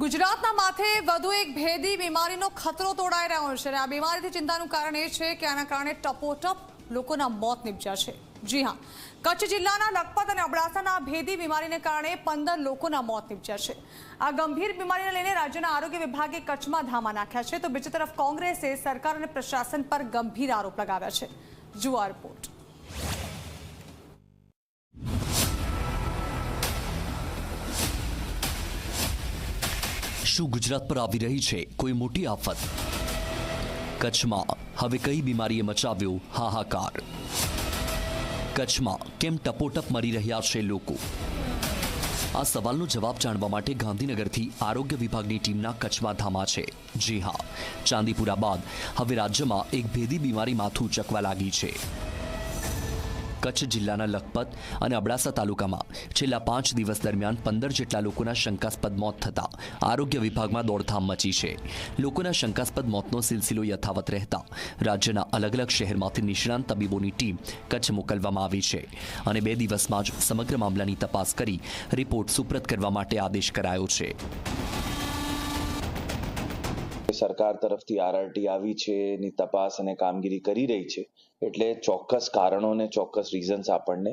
ગુજરાતના માથે વધુ એક ભેદી બીમારીનો ખતરો તોડાઈ રહ્યો છે અને આ બીમારીથી ચિંતાનું કારણ એ છે કે આના કારણે ટપોટપ લોકોના મોત નીપજ્યા છે. જી હા, કચ્છ જિલ્લાના લખપત અને અબડાસાના ભેદી બીમારીને કારણે પંદર લોકોના મોત નીપજ્યા છે. આ ગંભીર બીમારીને લઈને રાજ્યના આરોગ્ય વિભાગે કચ્છમાં ધામા નાખ્યા છે. તો બીજી તરફ કોંગ્રેસે સરકાર અને પ્રશાસન પર ગંભીર આરોપ લગાવ્યા છે. જુઓ રિપોર્ટ. શું ગુજરાત પર આવી રહી છે? કોઈ મોટી આફત? કચ્છમાં હવે કઈ બીમારીએ મચાવ્યો? હાહાકાર. કચ્છમાં કેમ ટપોટપ મરી રહ્યા છે લોકો? આ સવાલનો જવાબ જાણવા માટે ગાંધીનગરથી આરોગ્ય વિભાગની ટીમના કચ્છમાં ધામા છે. જી હા, ચાંદીપુરા બાદ હવે રાજ્યમાં એક ભેદી બીમારી માથું ચકવા લાગી છે. કચ્છ જિલ્લાના લખપત અને અબડાસા તાલુકામાં છેલ્લા પાંચ દિવસ દરમિયાન પંદર જેટલા લોકોના શંકાસ્પદ મોત થતા આરોગ્ય વિભાગમાં દોડધામ મચી છે. લોકોના શંકાસ્પદ મોતનો સિલસિલો યથાવત રહેતા રાજ્યના અલગ અલગ શહેરમાંથી નિષ્ણાંત તબીબોની ટીમ કચ્છ મોકલવામાં આવી છે અને બે દિવસમાં જ સમગ્ર મામલાની તપાસ કરી રિપોર્ટ સુપ્રત કરવા માટે આદેશ કરાયો છે. સરકાર તરફથી આરઆરટી આવી છે, એની તપાસ અને કામગીરી કરી રહી છે, એટલે ચોક્કસ કારણો ને ચોક્કસ રીઝન્સ આપણને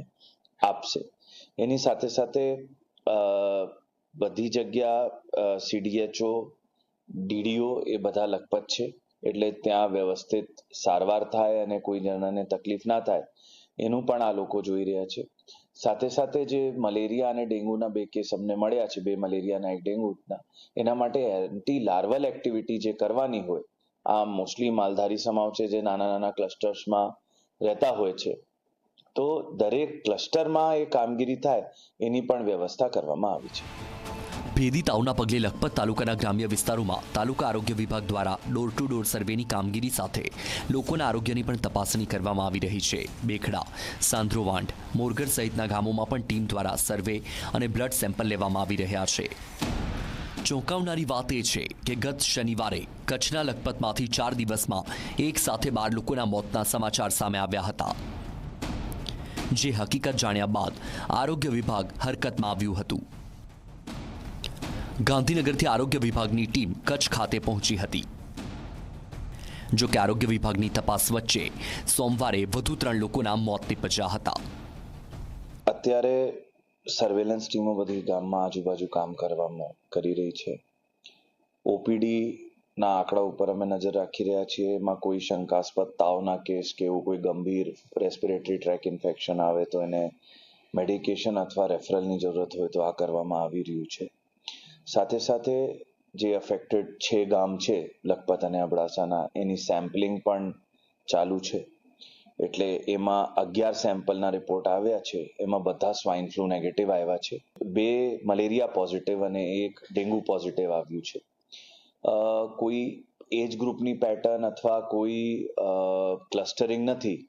આપશે. એની સાથે સાથે બધી જગ્યા સીડીએચઓ ડીડીઓ એ બધા લખપત છે, એટલે ત્યાં વ્યવસ્થિત સારવાર થાય અને કોઈ જણાને તકલીફ ના થાય એનું પણ આ લોકો જોઈ રહ્યા છે. સાથે સાથે જે મલેરિયા અને ડેન્ગ્યુના બે કેસ અમને મળ્યા છે, બે મલેરિયાના એક ડેન્ગ્યુના એના માટે એન્ટી લાર્વલ એક્ટિવિટી જે કરવાની હોય આ મોસ્ટલી માલધારી સમાવ છે જે નાના નાના ક્લસ્ટર્સમાં રહેતા હોય છે, તો દરેક ક્લસ્ટરમાં એ કામગીરી થાય, એની પણ વ્યવસ્થા કરવામાં આવી છે. ભેદી તાવના પગલે લખપત તાલુકાના ગ્રામ્ય વિસ્તારોમાં તાલુકા આરોગ્ય વિભાગ દ્વારા ડોર ટુ ડોર સર્વેની કામગીરી સાથે લોકોના આરોગ્યની પણ તપાસણી કરવામાં આવી રહી છે. બેખડા સાંધ્રોવાંડ મોરગર સહિતના ગામોમાં પણ ટીમ દ્વારા સર્વે અને બ્લડ સેમ્પલ લેવામાં આવી રહ્યા છે. ચોંકાવનારી વાત એ છે કે ગત શનિવારે કચ્છના લખપતમાંથી ચાર દિવસમાં એક સાથે બાર લોકોના મોતના સમાચાર સામે આવ્યા હતા. જે હકીકત જાણ્યા બાદ આરોગ્ય વિભાગ હરકતમાં આવ્યું હતું. ગાંધીનગરથી આરોગ્ય વિભાગની ટીમ કચ્છ ખાતે પહોંચી હતી. જો કે આરોગ્ય વિભાગની તપાસ વચ્ચે સોમવારે વધુ ત્રણ લોકોના મોત નીપજ્યા હતા. અત્યારે સર્વેલન્સ ટીમો બધી ગામમાં આજુબાજુ કામ કરવામાં કરી રહી છે. ઓપીડી ના આંકડા ઉપર અમે નજર રાખી રહ્યા છીએ. એમાં કોઈ શંકાસ્પદ તાવના કેસ કે એવું કોઈ ગંભીર રેસ્પિરેટરી ટ્રેક ઇન્ફેક્શન આવે તો એને મેડિકેશન અથવા રેફરલની જરૂરત હોય તો આ કરવામાં આવી રહ્યું છે. સાથે સાથે જે અફેક્ટેડ છે, ગામ છે, લખપત અને અબડાસાના, એની સેમ્પલિંગ પણ ચાલુ છે. એટલે એમાં અગિયાર સેમ્પલના રિપોર્ટ આવ્યા છે. એમાં બધા સ્વાઇન ફ્લૂ નેગેટિવ આવ્યા છે. બે મલેરિયા પોઝિટિવ અને એક ડેન્ગ્યુ પોઝિટિવ આવ્યું છે. કોઈ એજ ગ્રુપની પેટર્ન અથવા કોઈ ક્લસ્ટરિંગ નથી.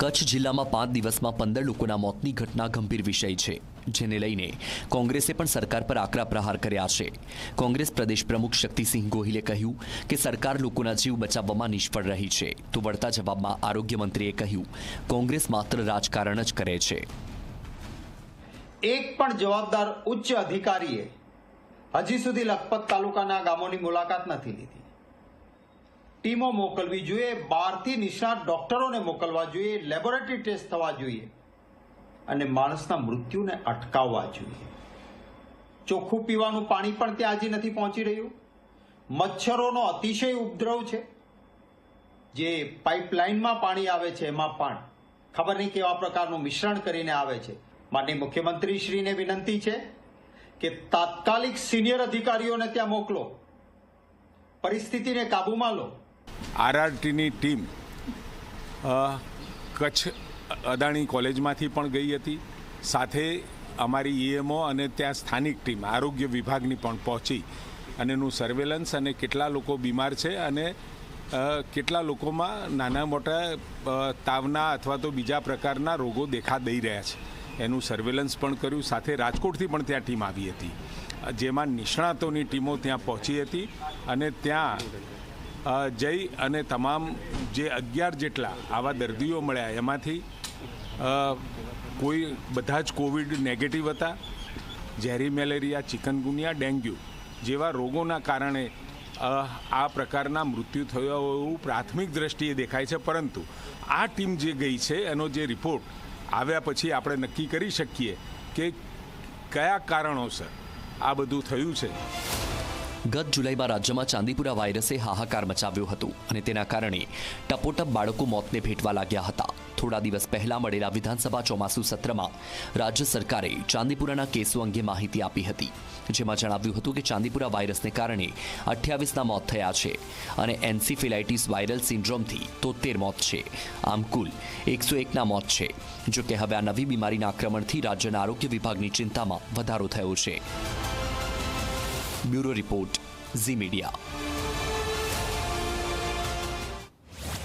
કચ્છ જિલ્લામાં પાંચ દિવસમાં પંદર લોકોના મોતની ઘટના ગંભીર વિષય છે, જેને લઈને કોંગ્રેસે પણ સરકાર પર આકરા પ્રહાર કર્યા છે. કોંગ્રેસ પ્રદેશ પ્રમુખ શક્તિસિંહ ગોહિલે કહ્યું કે સરકાર લોકોના જીવ બચાવવામાં નિષ્ફળ રહી છે. તો વળતા જવાબમાં આરોગ્ય મંત્રીએ કહ્યું, કોંગ્રેસ માત્ર રાજકારણ જ કરે છે. એક પણ જવાબદાર ઉચ્ચ અધિકારીએ હજી સુધી લખપત તાલુકાના ગામોની મુલાકાત નથી લીધી. ટીમો મોકલવી જોઈએ, બહારથી નિષ્ણાત ડોક્ટરોને મોકલવા જોઈએ, લેબોરેટરી ટેસ્ટ થવા જોઈએ અને માણસના મૃત્યુને અટકાવવા જોઈએ. ચોખ્ખું પીવાનું પાણી પણ ત્યાં હજી નથી પહોંચી રહ્યું. મચ્છરોનો અતિશય ઉપદ્રવ છે. જે પાઇપલાઇનમાં પાણી આવે છે, એમાં પણ. ખબર નહીં કેવા પ્રકારનું મિશ્રણ કરીને આવે છે. માનનીય મુખ્યમંત્રીશ્રીને વિનંતી છે કે તાત્કાલિક સિનિયર અધિકારીઓને ત્યાં મોકલો. પરિસ્થિતિને કાબૂમાં લો. આરઆરટીની ટીમ કચ્છ અદાણી કોલેજમાંથી પણ ગઈ હતી. સાથે અમારી ઈએમઓ અને ત્યાં સ્થાનિક ટીમ, આરોગ્ય વિભાગની પણ પહોંચી. અને એનું સર્વેલન્સ અને કેટલા લોકો બીમાર છે અને કેટલા લોકોમાં નાના મોટા તાવના અથવા તો બીજા પ્રકારના રોગો દેખા દઈ રહ્યા છે. એનું સર્વેલન્સ પણ કર્યું. સાથે રાજકોટથી પણ ત્યાં ટીમ આવી હતી. જેમાં નિષ્ણાતોની ટીમો ત્યાં પહોંચી હતી અને ત્યાં જઈ અને તમામ જે અગિયાર જેટલા આવા દર્દીઓ મળ્યા એમાંથી કોઈ બધા જ કોવિડ નેગેટિવ હતા. ઝેરી મેલેરિયા, ચિકનગુનિયા, ડેન્ગ્યુ જેવા રોગોના કારણે આ પ્રકારના મૃત્યુ થયા એવું પ્રાથમિક દ્રષ્ટિએ દેખાય છે. પરંતુ આ ટીમ જે ગઈ છે, એનો જે રિપોર્ટ આવ્યા પછી આપણે નક્કી કરી શકીએ કે કયા કારણોસર આ બધું થયું છે. ગત જુલાઈમાં રાજ્યમાં ચાંદીપુરા વાયરસે હાહાકાર મચાવ્યો હતો અને તેના કારણે ટપોટપ બાળકો મોતને ભેટવા લાગ્યા હતા. થોડા દિવસ પહેલા મળેલા વિધાનસભા ચોમાસુ સત્રમાં રાજ્ય સરકારે ચાંદીપુરાના કેસો અંગે માહિતી આપી હતી, જેમાં જણાવ્યું હતું કે ચાંદીપુરા વાયરસને કારણે અઠ્યાવીસના મોત થયા છે અને એન્સીફિલાઇટીસ વાયરલ સિન્ડ્રોમથી તોતેર મોત છે. આમ કુલ એકસો એકના મોત છે જો કે હવે આ નવી બીમારીના આક્રમણથી રાજ્યના આરોગ્ય વિભાગની ચિંતામાં વધારો થયો છે. Bureau Report, Z Media.